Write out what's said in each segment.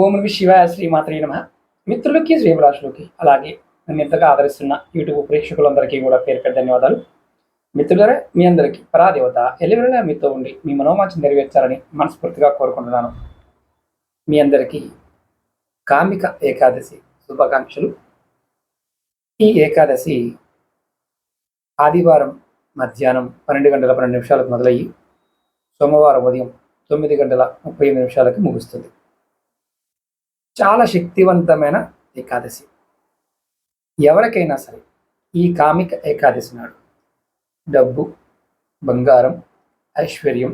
ఓం నమ శివాయ శ్రీమాత్రే నమ. మిత్రులకి శ్రీభిలాషులకి అలాగే నన్ను ఇంతగా ఆదరిస్తున్న యూట్యూబ్ ప్రేక్షకులందరికీ కూడా పేరు పెద్ద ధన్యవాదాలు. మిత్రులరే మీ అందరికీ పరాదేవత ఎల్లవెల్లా మీతో ఉండి మీ మనోమాంచం నెరవేర్చాలని మనస్ఫూర్తిగా కోరుకుంటున్నాను. మీ అందరికీ కామిక ఏకాదశి శుభాకాంక్షలు. ఈ ఏకాదశి ఆదివారం మధ్యాహ్నం పన్నెండు గంటల పన్నెండు నిమిషాలకు మొదలయ్యి సోమవారం ఉదయం తొమ్మిది గంటల ముప్పై ఎనిమిది నిమిషాలకు ముగుస్తుంది. చాలా శక్తివంతమైన ఏకాదశి. ఎవరికైనా సరే ఈ కామిక ఏకాదశి నాడు డబ్బు బంగారం ఐశ్వర్యం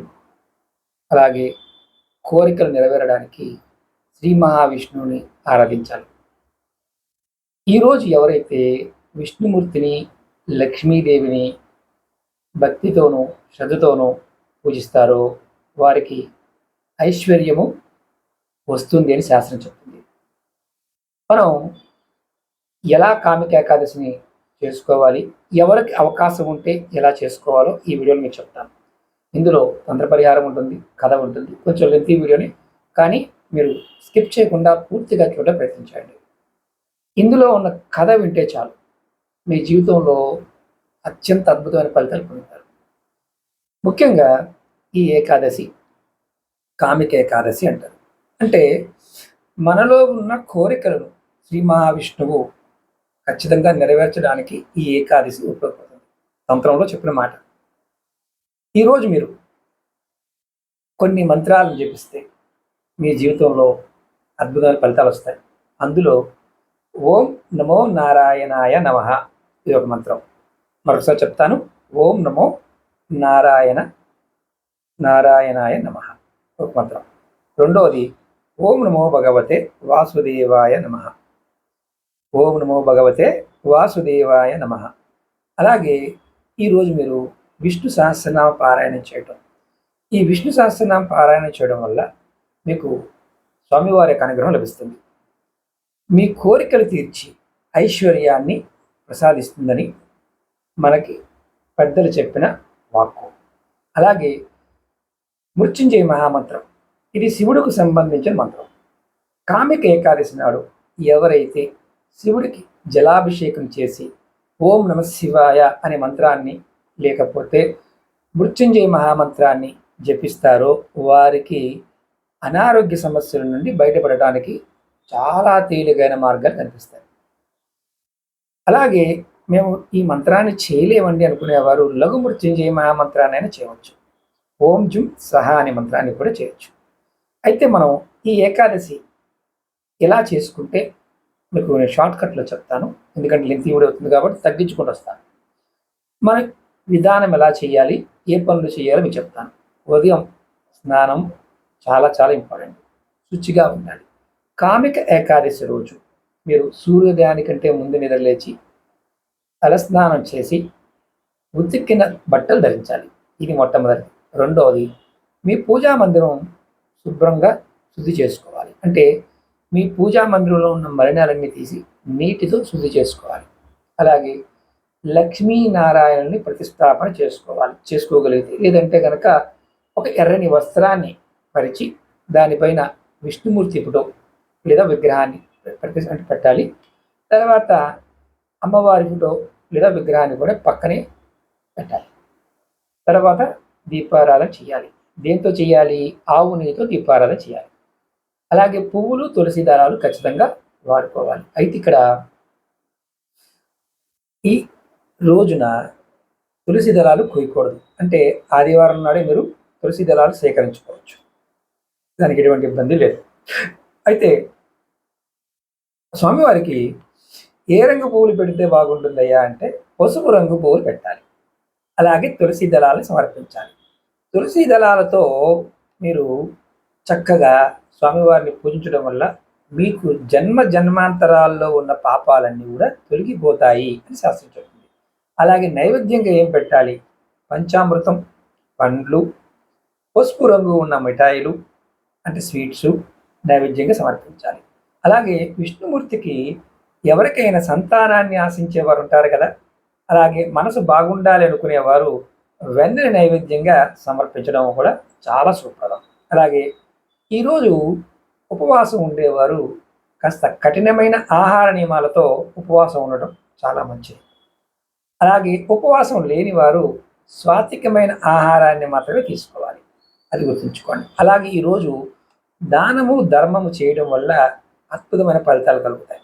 అలాగే కోరికలు నెరవేరడానికి శ్రీ మహావిష్ణువుని ఆరాధించాలి. ఈరోజు ఎవరైతే విష్ణుమూర్తిని లక్ష్మీదేవిని భక్తితోనూ శ్రద్ధతోనూ పూజిస్తారో వారికి ఐశ్వర్యము వస్తుంది అని శాస్త్రం చెప్తుంది. మనం ఎలా కామిక ఏకాదశిని చేసుకోవాలి? ఎవరికి అవకాశం ఉంటే ఎలా చేసుకోవాలో ఈ వీడియోలో మీకు చెప్తాను. ఇందులో తంత్ర పరిహారం ఉంటుంది కథ ఉంటుంది కొంచెం లెంతి వీడియోని. కానీ మీరు స్కిప్ చేయకుండా పూర్తిగా చూడ ప్రయత్నించండి. ఇందులో ఉన్న కథ వింటే చాలు. మీ జీవితంలో అత్యంత అద్భుతమైన ఫలితాలు పొందుతారు. ముఖ్యంగా ఈ ఏకాదశి కామిక ఏకాదశి అంటారు. అంటే మనలో ఉన్న కోరికలను శ్రీ మహావిష్ణువు ఖచ్చితంగా నెరవేర్చడానికి ఈ ఏకాదశి ఉపయోగపడుతుంది. తంత్రంలో చెప్పిన మాట. ఈరోజు మీరు కొన్ని మంత్రాలను జపిస్తే మీ జీవితంలో అద్భుతమైన ఫలితాలు వస్తాయి. అందులో ఓం నమో నారాయణాయ నమ ఇది ఒక మంత్రం. మరొకసారి చెప్తాను. ఓం నమో నారాయణ నారాయణాయ నమ ఒక మంత్రం. రెండవది ఓం నమో భగవతే వాసుదేవాయ నమ. ఓం నమో భగవతే వాసుదేవాయ నమ. అలాగే ఈరోజు మీరు విష్ణు సహస్రనామ పారాయణం చేయటం. ఈ విష్ణు సహస్రనామ పారాయణం చేయడం వల్ల మీకు స్వామివారి యొక్క అనుగ్రహం లభిస్తుంది. మీ కోరికలు తీర్చి ఐశ్వర్యాన్ని ప్రసాదిస్తుందని మనకి పెద్దలు చెప్పిన వాక్కు. అలాగే మృత్యుంజయ మహామంత్రం. ఇది శివుడికి సంబంధించిన మంత్రం. కామిక ఏకాదశి నాడు ఎవరైతే శివుడికి జలాభిషేకం చేసి ఓం నమ శివాయ అనే మంత్రాన్ని లేకపోతే మృత్యుంజయ మహామంత్రాన్ని జపిస్తారో వారికి అనారోగ్య సమస్యల నుండి బయటపడటానికి చాలా తేలికైన మార్గాలు కనిపిస్తాయి. అలాగే మేము ఈ మంత్రాన్ని చేయలేమండి అనుకునేవారు లఘు మృత్యుంజయ మహామంత్రాన్ని అయినా చేయవచ్చు. ఓం జుం సహా అనే మంత్రాన్ని కూడా చేయొచ్చు. అయితే మనం ఈ ఏకాదశి ఎలా చేసుకుంటే మీకు నేను షార్ట్ కట్లో చెప్తాను. ఎందుకంటే లెంత్ కూడా అవుతుంది కాబట్టి తగ్గించుకుంటూ వస్తాను. మన విధానం ఎలా చేయాలి? ఏ పనులు చేయాలో మీకు చెప్తాను. ఉదయం స్నానం చాలా చాలా ఇంపార్టెంట్ శుచిగా ఉండాలి. కామిక ఏకాదశి రోజు మీరు సూర్యోదయానికంటే ముందు నిద్రలేచి తలస్నానం చేసి ఉతిక్కిన బట్టలు ధరించాలి. ఇది మొట్టమొదటి రెండవది మీ పూజా మందిరం శుభ్రంగా శుద్ధి చేసుకోవాలి. అంటే మీ పూజా మందిరంలో ఉన్న మలినాలన్నీ తీసి నీటితో శుద్ధి చేసుకోవాలి. అలాగే లక్ష్మీనారాయణని ప్రతిష్టాపన చేసుకోవాలి చేసుకోగలిగితే. లేదంటే కనుక ఒక ఎర్రని వస్త్రాన్ని పరిచి దానిపైన విష్ణుమూర్తి ఫోటో లేదా విగ్రహాన్ని ప్రతి పెట్టాలి. తర్వాత అమ్మవారి ఫోటో లేదా విగ్రహాన్ని కూడా పక్కనే పెట్టాలి. తర్వాత దీపారాధన చేయాలి. దేంతో చేయాలి? ఆవు నెయ్యితో దీపారాధన చేయాలి. అలాగే పువ్వులు తులసి దారాలు ఖచ్చితంగా వాడుకోవాలి. అయితే ఇక్కడ ఈ రోజున తులసి దళాలు కొయ్యకూడదు. అంటే ఆదివారం నాడే మీరు తులసి దళాలు సేకరించుకోవచ్చు. దానికి ఎటువంటి ఇబ్బంది లేదు. అయితే స్వామివారికి ఏ రంగు పువ్వులు పెడితే బాగుంటుందయ్యా అంటే పసుపు రంగు పువ్వులు పెట్టాలి. అలాగే తులసి దళాలను సమర్పించాలి. తులసి దళాలతో మీరు చక్కగా స్వామివారిని పూజించడం వల్ల మీకు జన్మ జన్మాంతరాల్లో ఉన్న పాపాలన్నీ కూడా తొలగిపోతాయి అని శాస్త్రం చెప్తుంది. అలాగే నైవేద్యంగా ఏం పెట్టాలి? పంచామృతం పండ్లు పసుపు రంగు ఉన్న మిఠాయిలు అంటే స్వీట్స్ నైవేద్యంగా సమర్పించాలి. అలాగే విష్ణుమూర్తికి ఎవరికైనా సంతానాన్ని ఆశించేవారు ఉంటారు కదా? అలాగే మనసు బాగుండాలి అనుకునేవారు వెన్నెల నైవేద్యంగా సమర్పించడం కూడా చాలా శుభ్రదం అలాగే ఈరోజు ఉపవాసం ఉండేవారు కాస్త కఠినమైన ఆహార నియమాలతో ఉపవాసం ఉండటం చాలా మంచిది. అలాగే ఉపవాసం లేని వారు స్వాతికమైన ఆహారాన్ని మాత్రమే తీసుకోవాలి. అది గుర్తుంచుకోండి. అలాగే ఈరోజు దానము ధర్మము చేయడం వల్ల అద్భుతమైన ఫలితాలు కలుగుతాయి.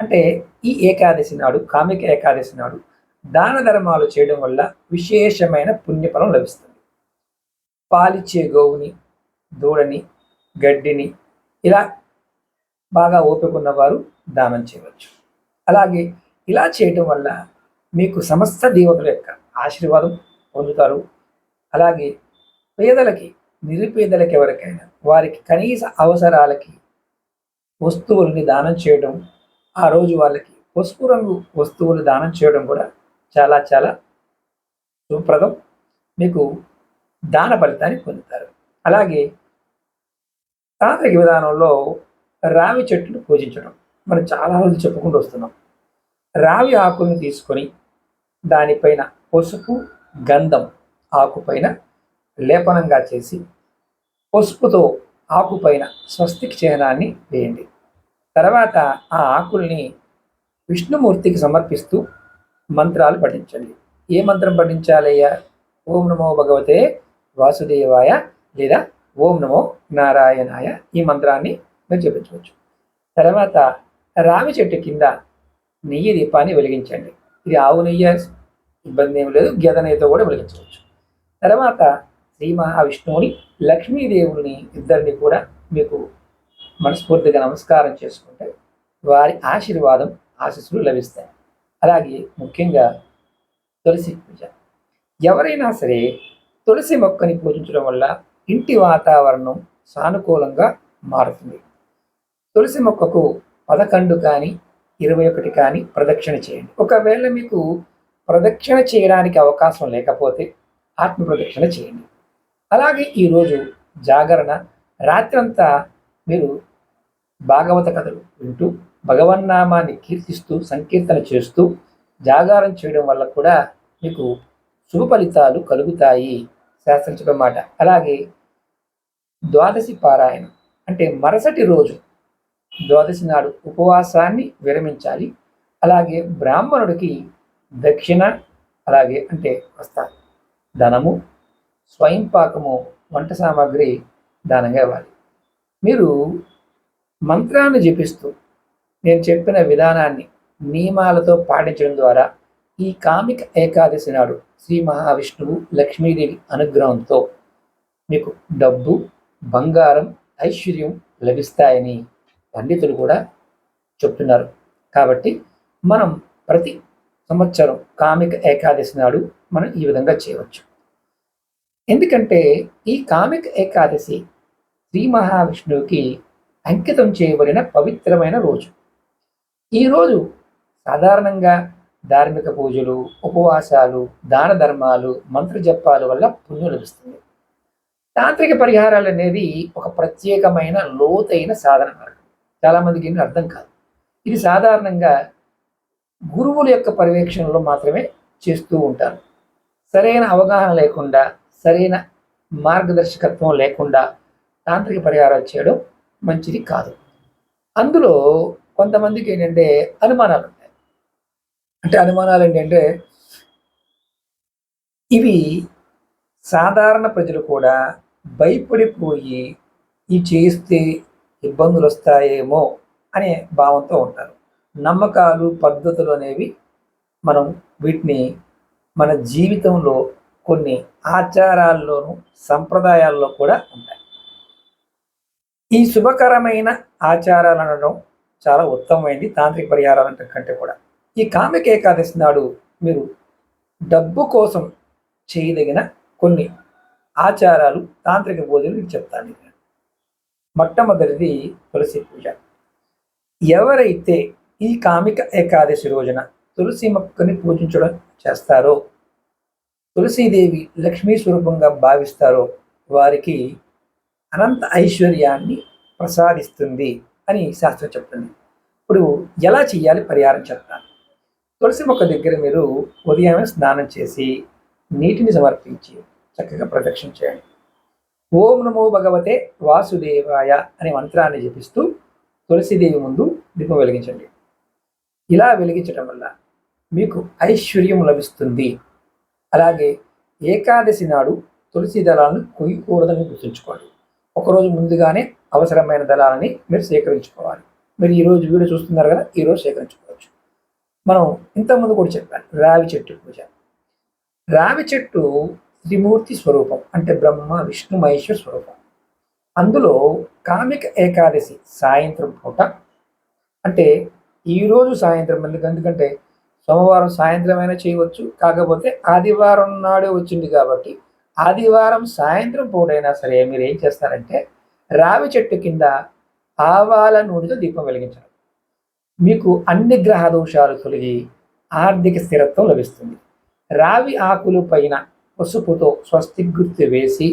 అంటే ఈ ఏకాదశి నాడు కామిక ఏకాదశి నాడు దాన ధర్మాలు చేయడం వల్ల విశేషమైన పుణ్యఫలం లభిస్తుంది. పాలిచ్చే గోవుని దూడని గడ్డిని ఇలా బాగా ఓపిక ఉన్నవారు దానం చేయవచ్చు. అలాగే ఇలా చేయటం వల్ల మీకు సమస్త దేవతల యొక్క ఆశీర్వాదం పొందుతారు. అలాగే పేదలకి నిరుపేదలకి ఎవరికైనా వారికి కనీస అవసరాలకి వస్తువుల్ని దానం చేయడం ఆ రోజు వాళ్ళకి పసుపు రంగు వస్తువులు దానం చేయడం కూడా చాలా చాలా సుప్రదం మీకు దాన ఫలితాన్ని పొందుతారు. అలాగే తాంత్రిక విధానంలో రావి చెట్టును పూజించడం. మనం చాలా రోజులు చెప్పుకుంటూ వస్తున్నాం. రావి ఆకులను తీసుకొని దానిపైన పసుపు గంధం ఆకుపైన లేపనంగా చేసి పసుపుతో ఆకుపైన స్వస్తిక్ చిహ్నాన్ని వేయండి. తర్వాత ఆ ఆకుల్ని విష్ణుమూర్తికి సమర్పిస్తూ మంత్రాలు పఠించండి. ఏ మంత్రం పఠించాలయ్యా? ఓం నమో భగవతే వాసుదేవాయ లేదా ఓం నమో నారాయణాయ ఈ మంత్రాన్ని మీరు జపించవచ్చు. తర్వాత రావి చెట్టు కింద నెయ్యి దీపాన్ని వెలిగించండి. ఇది ఆవు నెయ్యి ఇబ్బంది ఏమి లేదు గెద నెయ్యితో కూడా వెలిగించవచ్చు. తర్వాత శ్రీ మహావిష్ణువుని లక్ష్మీదేవుని ఇద్దరిని కూడా మీకు మనస్ఫూర్తిగా నమస్కారం చేసుకుంటే వారి ఆశీర్వాదం ఆశీస్సులు లభిస్తాయి. అలాగే ముఖ్యంగా తులసి పూజ. ఎవరైనా సరే తులసి మొక్కని పూజించడం వల్ల ఇంటి వాతావరణం సానుకూలంగా మారుతుంది. తులసి మొక్కకు పదకొండు కానీ ఇరవై ఒకటి కానీ ప్రదక్షిణ చేయండి. ఒకవేళ మీకు ప్రదక్షిణ చేయడానికి అవకాశం లేకపోతే ఆత్మ ప్రదక్షిణ చేయండి. అలాగే ఈరోజు జాగరణ రాత్రంతా మీరు భాగవత కథలు వింటూ భగవన్నామాన్ని కీర్తిస్తూ సంకీర్తన చేస్తూ జాగారం చేయడం వల్ల కూడా మీకు శుభ ఫలితాలు కలుగుతాయి. శాస్త్రించడం మాట అలాగే ద్వాదశి పారాయణం అంటే మరుసటి రోజు ద్వాదశి నాడు ఉపవాసాన్ని విరమించాలి. అలాగే బ్రాహ్మణుడికి దక్షిణ అలాగే అంటే వస్తారు ధనము స్వయం పాకము వంట సామాగ్రి దానంగా ఇవ్వాలి. మీరు మంత్రాన్ని జపిస్తూ నేను చెప్పిన విధానాన్ని నియమాలతో పాటించడం ద్వారా ఈ కామిక ఏకాదశి నాడు శ్రీ మహావిష్ణువు లక్ష్మీదేవి అనుగ్రహంతో మీకు డబ్బు బంగారం ఐశ్వర్యం లభిస్తాయని పండితులు కూడా చెప్తున్నారు. కాబట్టి మనం ప్రతి సంవత్సరం కామిక ఏకాదశి నాడు మనం ఈ విధంగా చేయవచ్చు. ఎందుకంటే ఈ కామిక ఏకాదశి శ్రీ మహావిష్ణువుకి అంకితం చేయబడిన పవిత్రమైన రోజు. ఈరోజు సాధారణంగా ధార్మిక పూజలు ఉపవాసాలు దాన ధర్మాలు మంత్ర జపాల వల్ల పుణ్యం లభిస్తుంది. తాంత్రిక పరిహారాలు అనేది ఒక ప్రత్యేకమైన లోతైన సాధన మార్గం. చాలామందికి ఏమీ అర్థం కాదు. ఇది సాధారణంగా గురువుల యొక్క పర్యవేక్షణలో మాత్రమే చేస్తూ ఉంటారు. సరైన అవగాహన లేకుండా సరైన మార్గదర్శకత్వం లేకుండా తాంత్రిక పరిహారాలు చేయడం మంచిది కాదు. అందులో కొంతమందికి ఏంటంటే అనుమానాలు ఉంటాయి. అంటే అనుమానాలు ఏంటంటే ఇవి సాధారణ ప్రజలు కూడా భయపడిపోయి ఈ చేస్తే ఇబ్బందులు వస్తాయేమో అనే భావంతో ఉంటారు. నమ్మకాలు పద్ధతులు అనేవి మనం వీటిని మన జీవితంలో కొన్ని ఆచారాల్లోనూ సంప్రదాయాల్లో కూడా ఉంటాయి. ఈ శుభకరమైన ఆచారాలు అనడం చాలా ఉత్తమమైంది తాంత్రిక పరిహారాల కంటే కూడా. ఈ కామిక ఏకాదశి నాడు మీరు డబ్బు కోసం చేయదగిన కొన్ని ఆచారాలు తాంత్రిక పూజలు మీకు చెప్తాను మొట్టమొదటిది తులసి పూజ. ఎవరైతే ఈ కామిక ఏకాదశి రోజున తులసి మొక్కని పూజించడం చేస్తారో తులసీదేవి లక్ష్మీ స్వరూపంగా భావిస్తారో వారికి అనంత ఐశ్వర్యాన్ని ప్రసాదిస్తుంది అని శాస్త్రం చెప్తుంది. ఇప్పుడు ఎలా చేయాలి? పరిహారం చెప్తాను. తులసి మొక్క దగ్గర మీరు ఉదయమే స్నానం చేసి నీటిని సమర్పించి చక్కగా ప్రదక్షిణ చేయండి. ఓం నమో భగవతే వాసుదేవాయ అనే మంత్రాన్ని జపిస్తూ తులసిదేవి ముందు దీపం వెలిగించండి. ఇలా వెలిగించడం వల్ల మీకు ఐశ్వర్యం లభిస్తుంది. అలాగే ఏకాదశి నాడు తులసి దళాలను కొయ్యకూడదని గుర్తుంచుకోండి. ఒకరోజు ముందుగానే అవసరమైన దళాలని మీరు సేకరించుకోవాలి. మీరు ఈరోజు వీడియో చూస్తున్నారు కదా ఈరోజు సేకరించుకోవచ్చు. మనం ఇంతకుముందు కూడా చెప్పాను రావి చెట్టు పూజ. రావి చెట్టు త్రిమూర్తి స్వరూపం అంటే బ్రహ్మ విష్ణు మహేశ్వర స్వరూపం. అందులో కామిక ఏకాదశి సాయంత్రం పూట అంటే ఈరోజు సాయంత్రం ఎందుకు? ఎందుకంటే సోమవారం సాయంత్రం అయినా చేయవచ్చు కాకపోతే ఆదివారం నాడే వచ్చింది కాబట్టి ఆదివారం సాయంత్రం పూటైనా సరే మీరు ఏం చేస్తారంటే రావి చెట్టు కింద ఆవాల నూనెతో దీపం వెలిగించడం. మీకు అన్ని గ్రహ దోషాలు తొలగి ఆర్థిక స్థిరత్వం లభిస్తుంది. రావి ఆకులు పైన పసుపుతో స్వస్తి గుర్తు వేసి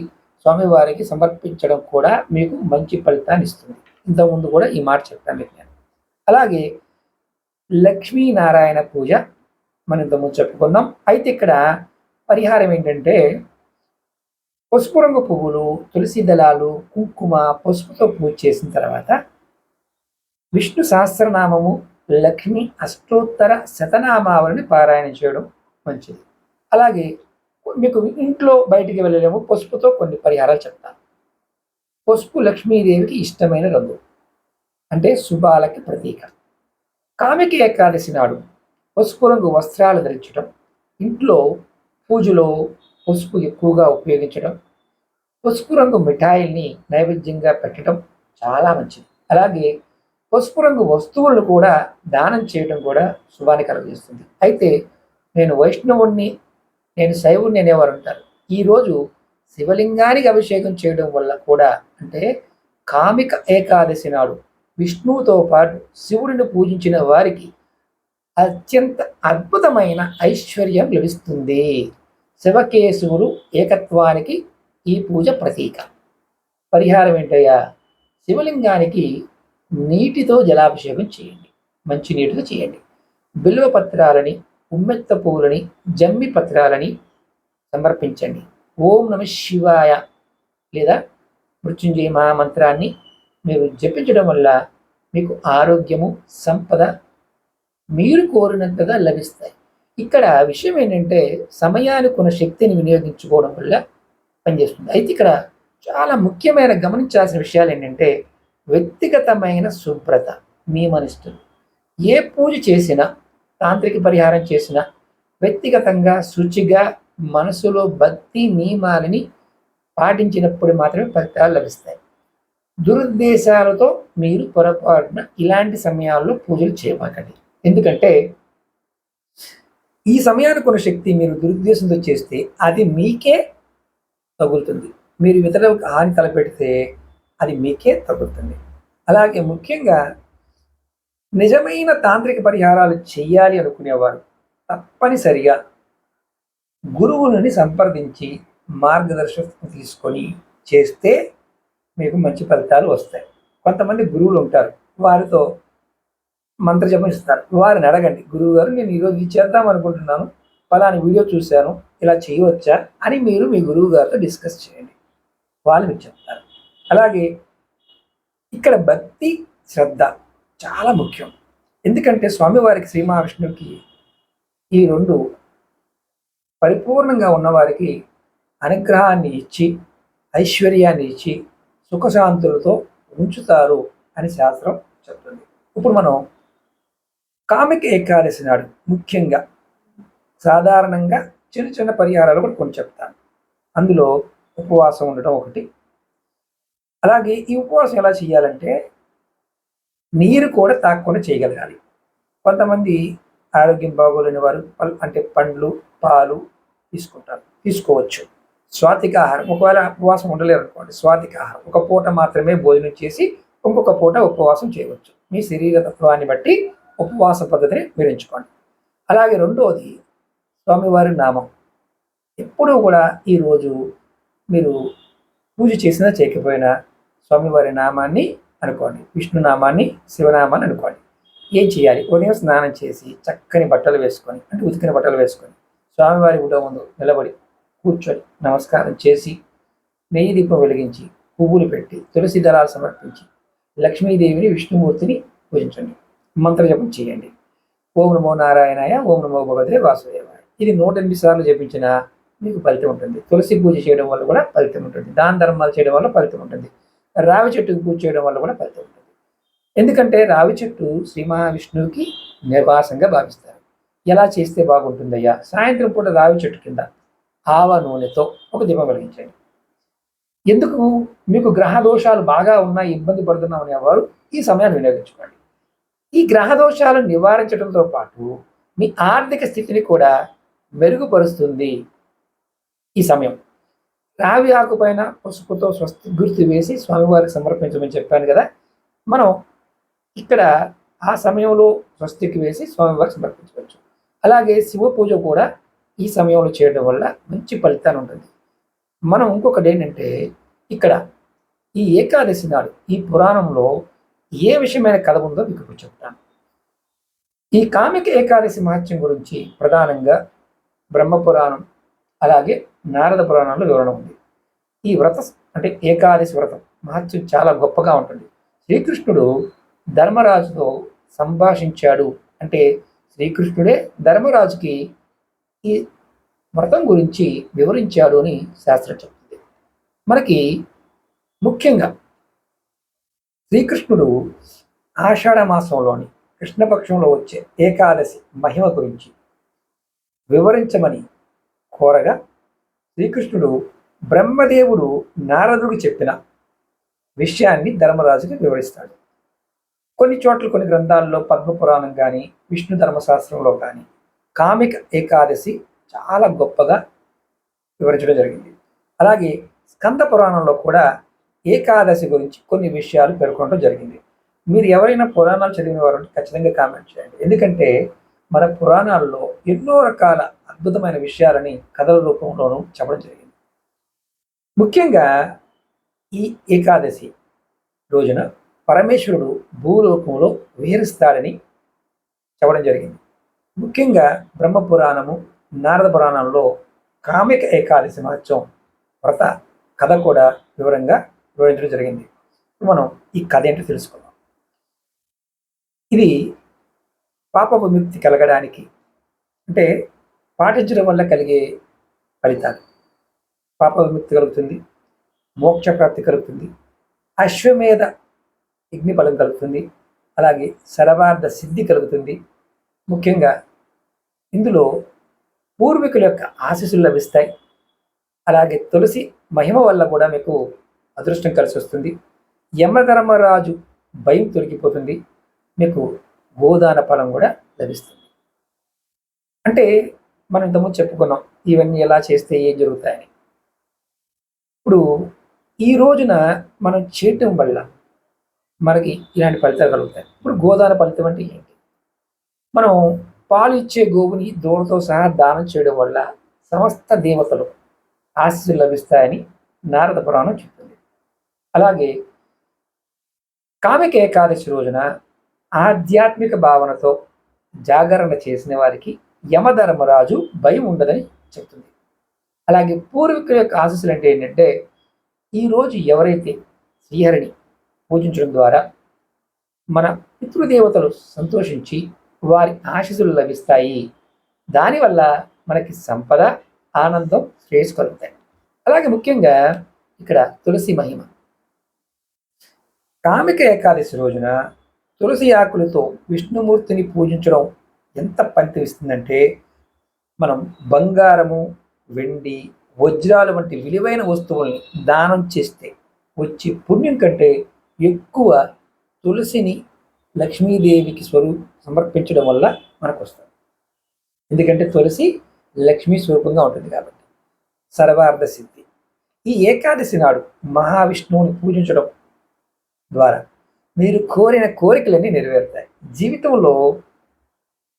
స్వామివారికి సమర్పించడం కూడా మీకు మంచి ఫలితాన్ని ఇస్తుంది. ఇంతకుముందు కూడా ఈ మాట చెప్తాను మీకు నేను. అలాగే లక్ష్మీనారాయణ పూజ మనం ఇంతకుముందు చెప్పుకున్నాం. అయితే ఇక్కడ పరిహారం ఏంటంటే పసుపు రంగు పువ్వులు తులసి దళాలు కుంకుమ పసుపుతో పూజ చేసిన తర్వాత విష్ణు సహస్రనామము లక్ష్మి అష్టోత్తర శతనామావళిని పారాయణ చేయడం మంచిది. అలాగే మీకు ఇంట్లో బయటికి వెళ్ళలేము పసుపుతో కొన్ని పరిహారాలు చెప్తాను. పసుపు లక్ష్మీదేవికి ఇష్టమైన రంగు అంటే శుభాలకి ప్రతీక. కామికి ఏకాదశి నాడు పసుపు రంగు వస్త్రాలు ధరించడం ఇంట్లో పూజలో పసుపు ఎక్కువగా ఉపయోగించడం పసుపు రంగు మిఠాయిల్ని నైవేద్యంగా పెట్టడం చాలా మంచిది. అలాగే పసుపు రంగు వస్తువులను కూడా దానం చేయడం కూడా శుభాన్ని కలుగజేస్తుంది అయితే నేను వైష్ణవుణ్ణి నేను శైవుణ్ణి అనేవారు అంటారు ఈరోజు శివలింగానికి అభిషేకం చేయడం వల్ల కూడా అంటే కామిక ఏకాదశి నాడు విష్ణువుతో పాటు శివుడిని పూజించిన వారికి అత్యంత అద్భుతమైన ఐశ్వర్యం లభిస్తుంది. శివకేశవులు ఏకత్వానికి ఈ పూజ ప్రతీక. పరిహారం ఏంటయ్యా? శివలింగానికి నీటితో జలాభిషేకం చేయండి. మంచి నీటితో చేయండి. బిల్వ పత్రాలని ఉమ్మెత్త పువ్వులని జమ్మి పత్రాలని సమర్పించండి. ఓం నమ శివాయ. లేదా మృత్యుంజయ మహామంత్రాన్ని మీరు జపించడం వల్ల మీకు ఆరోగ్యము సంపద మీరు కోరినంతగా లభిస్తాయి. ఇక్కడ విషయం ఏంటంటే సమయానికి ఉన్న శక్తిని వినియోగించుకోవడం వల్ల పనిచేస్తుంది. అయితే ఇక్కడ చాలా ముఖ్యమైన గమనించాల్సిన విషయాలు ఏంటంటే వ్యక్తిగతమైన శుభ్రత నియమనిస్తుంది. ఏ పూజ చేసినా తాంత్రిక పరిహారం చేసినా వ్యక్తిగతంగా శుచిగా మనసులో భక్తి నియమాలని పాటించినప్పుడు మాత్రమే ఫలితాలు లభిస్తాయి. దురుద్దేశాలతో మీరు పొరపాటున ఇలాంటి సమయాల్లో పూజలు చేయమాకండి ఎందుకంటే ఈ సమయానికి ఉన్న శక్తి మీరు దురుద్దేశంతో చేస్తే అది మీకే తగులుతుంది. మీరు ఇతరులకు హాని తలపెడితే అది మీకే తగులుతుంది. అలాగే ముఖ్యంగా నిజమైన తాంత్రిక పరిహారాలు చేయాలి అనుకునేవారు. తప్పనిసరిగా గురువులని సంప్రదించి మార్గదర్శకత్వం తీసుకొని చేస్తే మీకు మంచి ఫలితాలు వస్తాయి. కొంతమంది గురువులు ఉంటారు. వారితో మంత్రజపం ఇస్తారు వారిని అడగండి గురువు గారు నేను ఈరోజు ఇది చేద్దాం అనుకుంటున్నాను. ఫలాని వీడియో చూశాను. ఇలా చేయవచ్చా? అని మీరు మీ గురువు గారితో డిస్కస్ చేయండి. వాళ్ళు మీకు చెప్తారు. అలాగే ఇక్కడ భక్తి శ్రద్ధ చాలా ముఖ్యం. ఎందుకంటే స్వామివారికి శ్రీ మహావిష్ణువుకి ఈ రెండు పరిపూర్ణంగా ఉన్నవారికి అనుగ్రహాన్ని ఇచ్చి ఐశ్వర్యాన్ని ఇచ్చి సుఖశాంతులతో ఉంచుతారు అని శాస్త్రం చెప్తుంది. ఇప్పుడు మనం కామిక ఏకాదశి నాడు ముఖ్యంగా సాధారణంగా చిన్న చిన్న పరిహారాలు కూడా కొన్ని చెప్తాను. అందులో ఉపవాసం ఉండటం ఒకటి అలాగే ఈ ఉపవాసం ఎలా చేయాలంటే నీరు కూడా తాగకుండా చేయగలగాలి. కొంతమంది ఆరోగ్యం బాగోలేని వారు అంటే పండ్లు పాలు తీసుకుంటారు తీసుకోవచ్చు. స్వాతిక ఆహారం ఒకవేళ ఉపవాసం ఉండలేరు అనుకోండి స్వాతిక ఆహారం. ఒక పూట మాత్రమే భోజనం చేసి ఇంకొక పూట ఉపవాసం చేయవచ్చు. మీ శరీర తత్వాన్ని బట్టి ఉపవాస పద్ధతిని మీరు ఎంచుకోండి. అలాగే రెండవది స్వామివారి నామం. ఎప్పుడూ కూడా ఈరోజు మీరు పూజ చేసినా చేయకపోయినా స్వామివారి నామాన్ని అనుకోండి విష్ణునామాన్ని శివనామాన్ని అనుకోండి. ఏం చేయాలి? ఉదయం స్నానం చేసి చక్కని బట్టలు వేసుకొని అంటే ఉతికిన బట్టలు వేసుకొని స్వామివారి గుడ ముందు నిలబడి కూర్చొని నమస్కారం చేసి నెయ్యి దీపం వెలిగించి పువ్వులు పెట్టి తులసి దళాలు సమర్పించి లక్ష్మీదేవిని విష్ణుమూర్తిని పూజించండి. మంత్ర జపం చేయండి. ఓం నమో నారాయణాయ ఓం నమో భగవతే వాసుదేవాయ. ఇది నూట ఎనిమిది సార్లు జపించిన మీకు ఫలితం ఉంటుంది. తులసి పూజ చేయడం వల్ల కూడా ఫలితం ఉంటుంది. దాన ధర్మాలు చేయడం వల్ల ఫలితం ఉంటుంది. రావి చెట్టుకు పూజ చేయడం వల్ల కూడా ఫలితం ఉంటుంది. ఎందుకంటే రావి చెట్టు శ్రీ మహావిష్ణువుకి నివాసంగా భావిస్తారు. ఎలా చేస్తే బాగుంటుందయ్యా? సాయంత్రం పూట రావి చెట్టు కింద ఆవ నూనెతో ఒక దీపం వెలిగించండి. ఎందుకు? మీకు గ్రహ దోషాలు బాగా ఉన్నాయి ఇబ్బంది పడుతున్నాం అనేవారు ఈ సమయాన్ని వినియోగించుకోండి. ఈ గ్రహ దోషాలను నివారించడంతో పాటు మీ ఆర్థిక స్థితిని కూడా మెరుగుపరుస్తుంది. ఈ సమయం. రావి ఆకు పైన పసుపుతో స్వస్తి గుర్తు వేసి స్వామివారికి సమర్పించమని చెప్పాను కదా. మనం ఇక్కడ ఆ సమయంలో స్వస్తికి వేసి స్వామివారికి సమర్పించవచ్చు. అలాగే శివ పూజ కూడా ఈ సమయంలో చేయడం వల్ల మంచి ఫలితాన్ని ఉంటుంది. మనం ఇంకొకటి ఏంటంటే ఇక్కడ ఈ ఏకాదశి నాడు ఈ పురాణంలో ఏ విషయమైన కథ ఉందో మీకు ఇప్పుడు చెప్తాను. ఈ కామిక ఏకాదశి మహత్యం గురించి ప్రధానంగా బ్రహ్మ పురాణం అలాగే నారద పురాణంలో వివరణ ఉంది. ఈ వ్రత అంటే ఏకాదశి వ్రతం మహత్యం చాలా గొప్పగా ఉంటుంది. శ్రీకృష్ణుడు ధర్మరాజుతో సంభాషించాడు. అంటే శ్రీకృష్ణుడే ధర్మరాజుకి ఈ వ్రతం గురించి వివరించాడు అని శాస్త్రం చెప్తుంది. మనకి ముఖ్యంగా శ్రీకృష్ణుడు ఆషాఢ మాసంలోని కృష్ణపక్షంలో వచ్చే ఏకాదశి మహిమ గురించి వివరించమని కోరగా శ్రీకృష్ణుడు బ్రహ్మదేవుడు నారదుడు చెప్పిన విషయాన్ని ధర్మరాజుకి వివరిస్తాడు. కొన్ని చోట్ల కొన్ని గ్రంథాల్లో పద్మపురాణం కానీ విష్ణు ధర్మశాస్త్రంలో కానీ కామిక ఏకాదశి చాలా గొప్పగా వివరించడం జరిగింది. అలాగే స్కంద పురాణంలో కూడా ఏకాదశి గురించి కొన్ని విషయాలు పేర్కొనడం జరిగింది. మీరు ఎవరైనా పురాణాలు చదివిన వారు ఖచ్చితంగా కామెంట్ చేయండి. ఎందుకంటే మన పురాణాల్లో ఎన్నో రకాల అద్భుతమైన విషయాలని కథల రూపంలోనూ చెప్పడం జరిగింది. ముఖ్యంగా ఈ ఏకాదశి రోజున పరమేశ్వరుడు భూలోకంలో విహరిస్తాడని చెప్పడం జరిగింది. ముఖ్యంగా బ్రహ్మ పురాణము నారద పురాణంలో కామిక ఏకాదశి మహత్యం వ్రత కథ కూడా వివరంగా వివరించడం జరిగింది. మనం ఈ కథ ఏంటో తెలుసుకుందాం. ఇది పాప విముక్తి కలగడానికి అంటే పాటించడం వల్ల కలిగే ఫలితాలు. పాప విముక్తి కలుగుతుంది మోక్ష ప్రాప్తి కలుగుతుంది అశ్వమేధ యజ్ఞ ఫలం కలుగుతుంది అలాగే సర్వార్థ సిద్ధి కలుగుతుంది. ముఖ్యంగా ఇందులో పూర్వీకుల యొక్క ఆశీస్సులు లభిస్తాయి. అలాగే తులసి మహిమ వల్ల కూడా మీకు అదృష్టం కలిసి వస్తుంది. యమధర్మరాజు భయం తొలగిపోతుంది. మీకు గోదాన ఫలం కూడా లభిస్తుంది. అంటే మనం ఇంతకుముందు చెప్పుకున్నాం ఇవన్నీ ఎలా చేస్తే ఏం జరుగుతాయని. ఇప్పుడు ఈ రోజున మనం చేయటం వల్ల మనకి ఇలాంటి ఫలితాలు కలుగుతాయి. ఇప్పుడు గోదాన ఫలితం అంటే ఏంటి? మనం పాలు ఇచ్చే గోవుని దూడతో సహా దానం చేయడం వల్ల సమస్త దేవతలు ఆశీస్సులు లభిస్తాయని నారద పురాణం చెప్తుంది. అలాగే కామిక ఏకాదశి రోజున ఆధ్యాత్మిక భావనతో జాగరణ చేసిన వారికి యమధర్మరాజు భయం ఉండదని చెప్తుంది. అలాగే పూర్వీకుల యొక్క ఆశస్సులు అంటే ఏంటంటే ఈరోజు ఎవరైతే శ్రీహరిని పూజించడం ద్వారా మన పితృదేవతలు సంతోషించి వారి ఆశీస్సులు లభిస్తాయి దానివల్ల మనకి సంపద ఆనందం శ్రేయస్సు కలుగుతాయి అలాగే ముఖ్యంగా ఇక్కడ తులసి మహిమ. కామిక ఏకాదశి రోజున తులసి ఆకులతో విష్ణుమూర్తిని పూజించడం ఎంత ఫలితం ఇస్తుందంటే మనం బంగారము వెండి వజ్రాలు వంటి విలువైన వస్తువుల్ని దానం చేస్తే వచ్చే పుణ్యం కంటే ఎక్కువ తులసిని లక్ష్మీదేవికి స్వరూ సమర్పించడం వల్ల మనకు వస్తుంది ఎందుకంటే తులసి లక్ష్మీ స్వరూపంగా ఉంటుంది కాబట్టి. సర్వార్థ సిద్ధి. ఈ ఏకాదశి నాడు మహావిష్ణువుని పూజించడం ద్వారా మీరు కోరిన కోరికలన్నీ నెరవేరుతాయి. జీవితంలో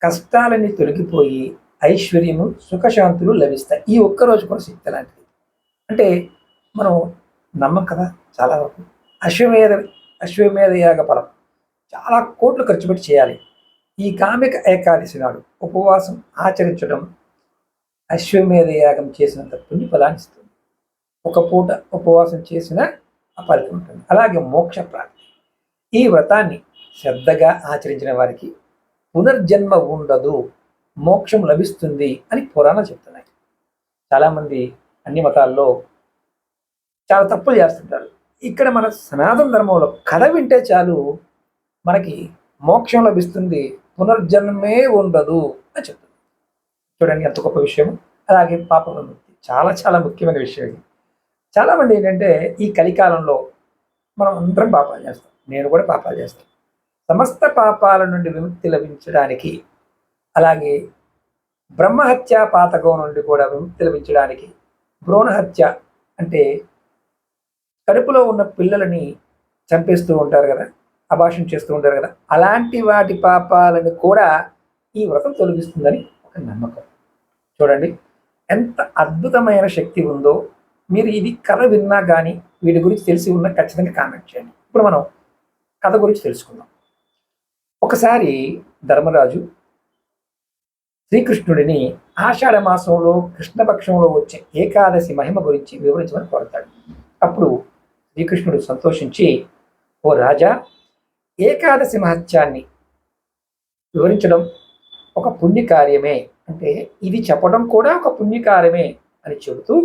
కష్టాలన్నీ తొలగిపోయి ఐశ్వర్యము సుఖశాంతులు లభిస్తాయి. ఈ ఒక్కరోజు కూడా శక్తి లాంటిది. అంటే మనం నమ్మం కదా చాలా వరకు. అశ్వమేధ అశ్వమేధ యాగ ఫలం. చాలా కోట్లు ఖర్చు పెట్టి చేయాలి. ఈ కామిక ఏకాదశి నాడు ఉపవాసం ఆచరించడం అశ్వమేధ యాగం చేసినంత పుణ్య ఫలాన్ని ఇస్తుంది ఒక పూట ఉపవాసం చేసిన ఆ ఫలితం ఉంటుంది. అలాగే మోక్ష ప్రాప్తి. ఈ వ్రతాన్ని శ్రద్ధగా ఆచరించిన వారికి పునర్జన్మ ఉండదు మోక్షం లభిస్తుంది అని పురాణాలు చెప్తున్నాయి. చాలామంది అన్ని మతాల్లో చాలా తప్పులు చేస్తుంటారు. ఇక్కడ మన సనాతన ధర్మంలో కథ వింటే చాలు మనకి మోక్షం లభిస్తుంది పునర్జన్మే ఉండదు అని చెప్తుంది. చూడండి ఎంత గొప్ప విషయం అలాగే పాప విముక్తి చాలా చాలా ముఖ్యమైన విషయం ఇది. చాలామంది ఏంటంటే ఈ కలికాలంలో మనం అందరం పాపాలు చేస్తాం. నేను కూడా పాపాలు చేస్తాను. సమస్త పాపాల నుండి విముక్తి లభించడానికి అలాగే బ్రహ్మహత్య పాతకం నుండి కూడా విముక్తి లభించడానికి భ్రూణహత్య అంటే కడుపులో ఉన్న పిల్లలని చంపేస్తూ ఉంటారు కదా అభాషణ చేస్తూ ఉంటారు కదా అలాంటి వాటి పాపాలను కూడా ఈ వ్రతం తొలగిస్తుందని ఒక నమ్మకం. చూడండి ఎంత అద్భుతమైన శక్తి ఉందో మీరు ఇది కథ విన్నా కానీ వీటి గురించి తెలిసి ఉన్న ఖచ్చితంగా కామెంట్ చేయండి. ఇప్పుడు మనం కథ గురించి తెలుసుకుందాం. ఒకసారి ధర్మరాజు శ్రీకృష్ణుడిని ఆషాఢ మాసంలో కృష్ణపక్షంలో వచ్చే ఏకాదశి మహిమ గురించి వివరించమని కోరతాడు. అప్పుడు శ్రీకృష్ణుడు సంతోషించి ఓ రాజా ఏకాదశి మహత్యాన్ని వివరించడం ఒక పుణ్యకార్యమే. అంటే ఇది చెప్పడం కూడా ఒక పుణ్యకార్యమే అని చెబుతూ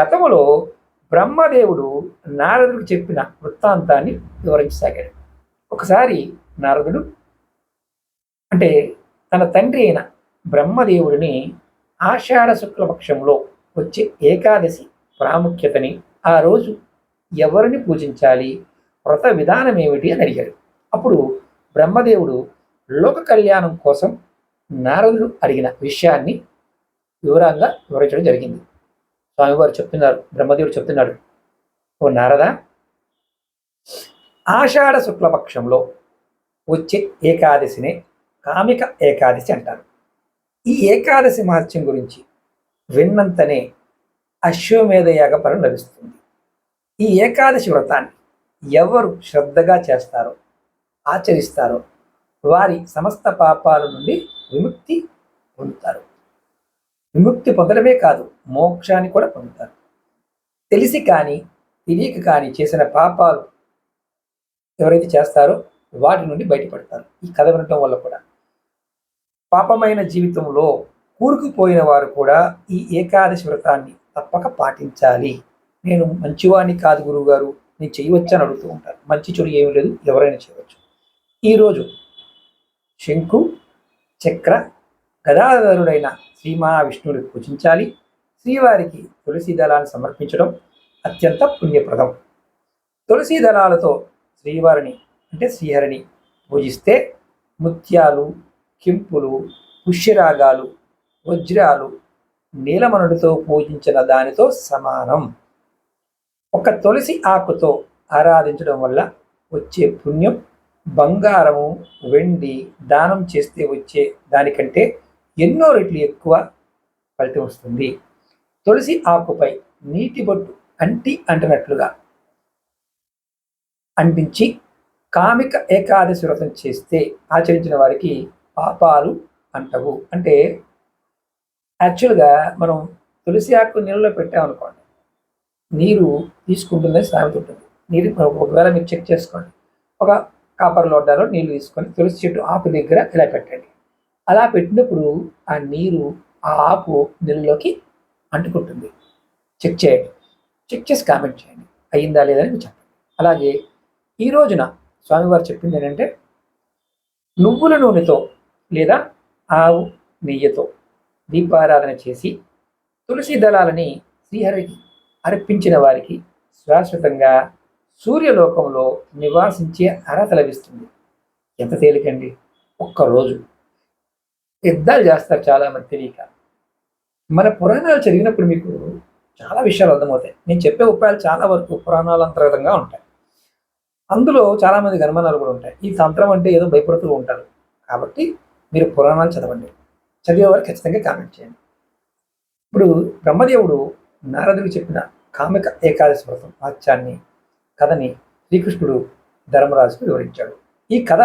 గతంలో బ్రహ్మదేవుడు నారదుడికి చెప్పిన వృత్తాంతాన్ని వివరించసాగాడు. ఒకసారి నారదుడు అంటే తన తండ్రి అయిన బ్రహ్మదేవుడిని ఆషాఢ శుక్లపక్షంలో వచ్చే ఏకాదశి ప్రాముఖ్యతని ఆ రోజు ఎవరిని పూజించాలి? వ్రత విధానం ఏమిటి అని అడిగాడు. అప్పుడు బ్రహ్మదేవుడు లోక కళ్యాణం కోసం నారదుడు అడిగిన విషయాన్ని వివరంగా వివరించడం జరిగింది. స్వామివారు చెప్తున్నారు బ్రహ్మదేవుడు చెప్తున్నాడు ఓ నారద ఆషాఢ శుక్లపక్షంలో వచ్చే ఏకాదశినే కామిక ఏకాదశి అంటారు. ఈ ఏకాదశి మహత్యం గురించి విన్నంతనే అశ్వమేధ యాగ ఫలం లభిస్తుంది. ఈ ఏకాదశి వ్రతాన్ని ఎవరు శ్రద్ధగా చేస్తారో ఆచరిస్తారో వారి సమస్త పాపాల నుండి విముక్తి పొందుతారు. విముక్తి పొందడమే కాదు మోక్షాన్ని కూడా పొందుతారు. తెలిసి కానీ తెలియక కానీ చేసిన పాపాలు ఎవరైతే చేస్తారో వాటి నుండి బయటపడతారు. ఈ కథ వినటం వల్ల కూడా. పాపమైన జీవితంలో కూరుకుపోయిన వారు కూడా ఈ ఏకాదశి వ్రతాన్ని తప్పక పాటించాలి. నేను మంచివాణ్ణి కాదు గురువు గారు నేను చేయవచ్చని అడుగుతూ ఉంటాను మంచి చెడు ఏమీ లేదు ఎవరైనా చేయవచ్చు. ఈరోజు శంకు చక్ర గదాధరుడైన శ్రీ మహావిష్ణువుని పూజించాలి. శ్రీవారికి తులసి దళాన్ని సమర్పించడం అత్యంత పుణ్యప్రదం. తులసి దళాలతో శ్రీవారిని అంటే శ్రీహరిని పూజిస్తే ముత్యాలు కింపులు పుష్యరాగాలు వజ్రాలు నీలమణుడితో పూజించిన దానితో సమానం. ఒక తులసి ఆకుతో ఆరాధించడం వల్ల వచ్చే పుణ్యం బంగారము వెండి దానం చేస్తే వచ్చే దానికంటే ఎన్నో రెట్లు ఎక్కువ ఫలితం వస్తుంది. తులసి ఆకుపై నీటి బొట్టు అంటి అంటినట్లుగా అంటించి కామిక ఏకాదశి వ్రతం చేస్తే ఆచరించిన వారికి పాపాలు అంటవు. అంటే యాక్చువల్గా మనం తులసి ఆకు నీళ్ళలో పెట్టామనుకోండి నీరు తీసుకుంటుందని సామెత ఉంటుంది. నీరు ఒకవేళ మీరు చెక్ చేసుకోండి. ఒక కాపర్ లోడ్డాలో నీళ్ళు తీసుకొని తులసి చెట్టు ఆకు దగ్గర ఇలా పెట్టండి. అలా పెట్టినప్పుడు ఆ నీరు ఆ ఆకు నీళ్ళలోకి అంటుకుంటుంది. చెక్ చేయండి. చెక్ చేసి కామెంట్ చేయండి. అయ్యిందా లేదని చెప్పండి. అలాగే ఈ రోజున స్వామివారు చెప్పింది ఏంటంటే నువ్వుల నూనెతో లేదా ఆవు నెయ్యితో దీపారాధన చేసి తులసి దళాలని శ్రీహరికి అర్పించిన వారికి శాశ్వతంగా సూర్యలోకంలో నివాసించే అర్హత లభిస్తుంది. ఎంత తేలికండి? ఒక్కరోజు యుద్ధాలు చేస్తారు చాలామంది తెలియక. మన పురాణాలు చదివినప్పుడు మీకు చాలా విషయాలు అర్థమవుతాయి. నేను చెప్పే ఉపాయాలు చాలా వరకు పురాణాల అంతర్గతంగా ఉంటాయి. అందులో చాలామంది గణమానాలు కూడా ఉంటాయి. ఈ తంత్రం అంటే ఏదో భయపడుతూ ఉంటారు. కాబట్టి మీరు పురాణాలు చదవండి. చదివేవారు ఖచ్చితంగా కామెంట్ చేయండి. ఇప్పుడు బ్రహ్మదేవుడు నారదుడు చెప్పిన కామిక ఏకాదశి వ్రతం వాక్యాన్ని కథని శ్రీకృష్ణుడు ధర్మరాజుకు వివరించాడు. ఈ కథ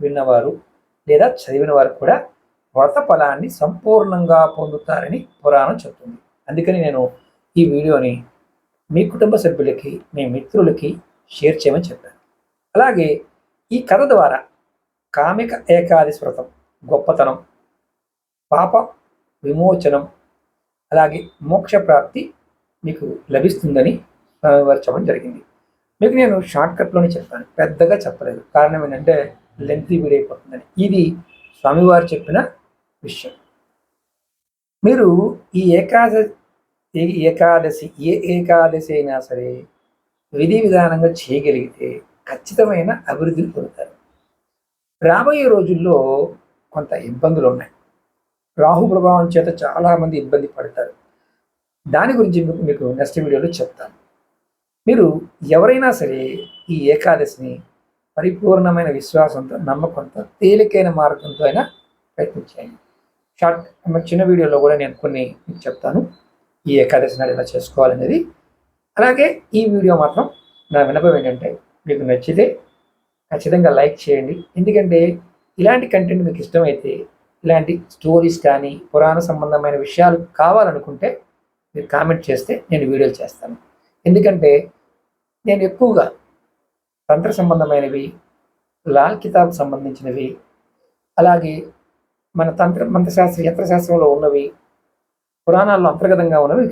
విన్నవారు లేదా చదివిన వారు కూడా వ్రత ఫలాన్ని సంపూర్ణంగా పొందుతారని పురాణం చెప్తుంది. అందుకని నేను ఈ వీడియోని మీ కుటుంబ సభ్యులకి మీ మిత్రులకి షేర్ చేయమని చెప్పాను. అలాగే ఈ కథ ద్వారా కామిక ఏకాదశి వ్రతం గొప్పతనం పాప విమోచనం అలాగే మోక్ష ప్రాప్తి మీకు లభిస్తుందని వారు చెప్పడం జరిగింది. మీకు నేను షార్ట్కట్లోనే చెప్పాను పెద్దగా చెప్పలేదు. కారణం ఏంటంటే లెంత్ వీడైపోతుందని ఇది స్వామివారు చెప్పిన విషయం. మీరు ఈ ఏకాదశి ఏకాదశి ఏ ఏకాదశి అయినా సరే విధి విధానంగా చేయగలిగితే ఖచ్చితమైన అభివృద్ధిని పొందుతారు. రాబోయే రోజుల్లో కొంత ఇబ్బందులు ఉన్నాయి. రాహు ప్రభావం చేత చాలామంది ఇబ్బంది పడతారు. దాని గురించి మీకు నెక్స్ట్ వీడియోలో చెప్తాను. మీరు ఎవరైనా సరే ఈ ఏకాదశిని పరిపూర్ణమైన విశ్వాసంతో నమ్మకంతో తేలికైన మార్గంతో అయినా ప్రయత్నించేయండి షార్ట్ చిన్న వీడియోలో కూడా నేను కొన్ని మీకు చెప్తాను. ఈ ఏకాదశి నాడు ఎలా చేసుకోవాలనేది. అలాగే ఈ వీడియో మాత్రం నా వినపం ఏంటంటే మీకు నచ్చితే ఖచ్చితంగా లైక్ చేయండి. ఎందుకంటే ఇలాంటి కంటెంట్ మీకు ఇష్టమైతే ఇలాంటి స్టోరీస్ కానీ పురాణ సంబంధమైన విషయాలు కావాలనుకుంటే మీరు కామెంట్ చేస్తే నేను వీడియోలు చేస్తాను. ఎందుకంటే నేను ఎక్కువగా తంత్ర సంబంధమైనవి లాల్ కితాబ్ సంబంధించినవి అలాగే మన తంత్ర మంత్రశాస్త్ర యంత్రశాస్త్రంలో ఉన్నవి పురాణాల్లో అంతర్గతంగా ఉన్నవి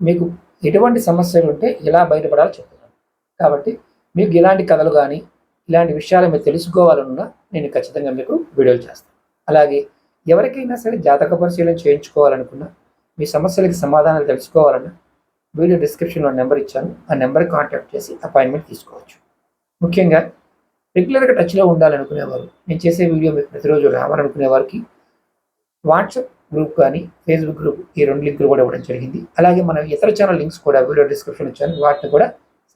మీకు ఎటువంటి సమస్యలు ఉంటే ఎలా బయటపడాలో చెప్తున్నాను. కాబట్టి మీకు ఇలాంటి కథలు కానీ ఇలాంటి విషయాలు మీరు తెలుసుకోవాలన్నా నేను ఖచ్చితంగా మీకు వీడియోలు చేస్తాను. అలాగే ఎవరికైనా సరే జాతక పరిశీలన చేయించుకోవాలనుకున్నా మీ సమస్యలకి సమాధానాలు తెలుసుకోవాలన్నా వీడియో డిస్క్రిప్షన్లో నెంబర్ ఇచ్చాను. ఆ నెంబర్ కాంటాక్ట్ చేసి అపాయింట్మెంట్ తీసుకోవచ్చు. ముఖ్యంగా రెగ్యులర్గా టచ్లో ఉండాలనుకునేవారు నేను చేసే వీడియో మీకు ప్రతిరోజు రావాలనుకునే వారికి వాట్సాప్ గ్రూప్ కానీ ఫేస్బుక్ గ్రూప్ ఈ రెండు లింకులు కూడా ఇవ్వడం జరిగింది. అలాగే మన ఇతర ఛానల్ లింక్స్ కూడా వీడియో డిస్క్రిప్షన్ ఇచ్చాను. వాటిని కూడా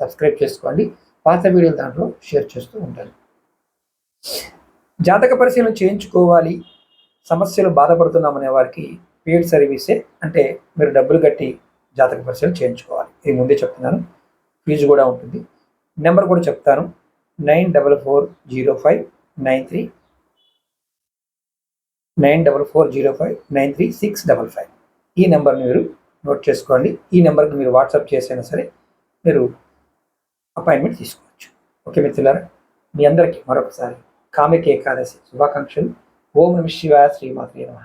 సబ్స్క్రైబ్ చేసుకోండి. పాత వీడియోలు దాంట్లో షేర్ చేస్తూ ఉంటాను జాతక పరిశీలన చేయించుకోవాలి సమస్యలు బాధపడుతున్నామనే వారికి పెయిడ్ సర్వీసే అంటే మీరు డబ్బులు కట్టి జాతక పరిశీలన చేయించుకోవాలి. ఇది ముందే చెప్తున్నాను. ఫీజు కూడా ఉంటుంది. నెంబర్ కూడా చెప్తాను. Nine double four zero five nine three nine double four zero five nine three six double five. ఈ నెంబర్ని మీరు నోట్ చేసుకోండి. ఈ నెంబర్కి మీరు వాట్సాప్ చేసైనా సరే మీరు అపాయింట్మెంట్ తీసుకోవచ్చు. ఓకే మిత్రులారా? మీ అందరికీ మరొకసారి కామిక ఏకాదశి శుభాకాంక్షలు. ఓం నమ శివాయ శ్రీమాత్రే నమ.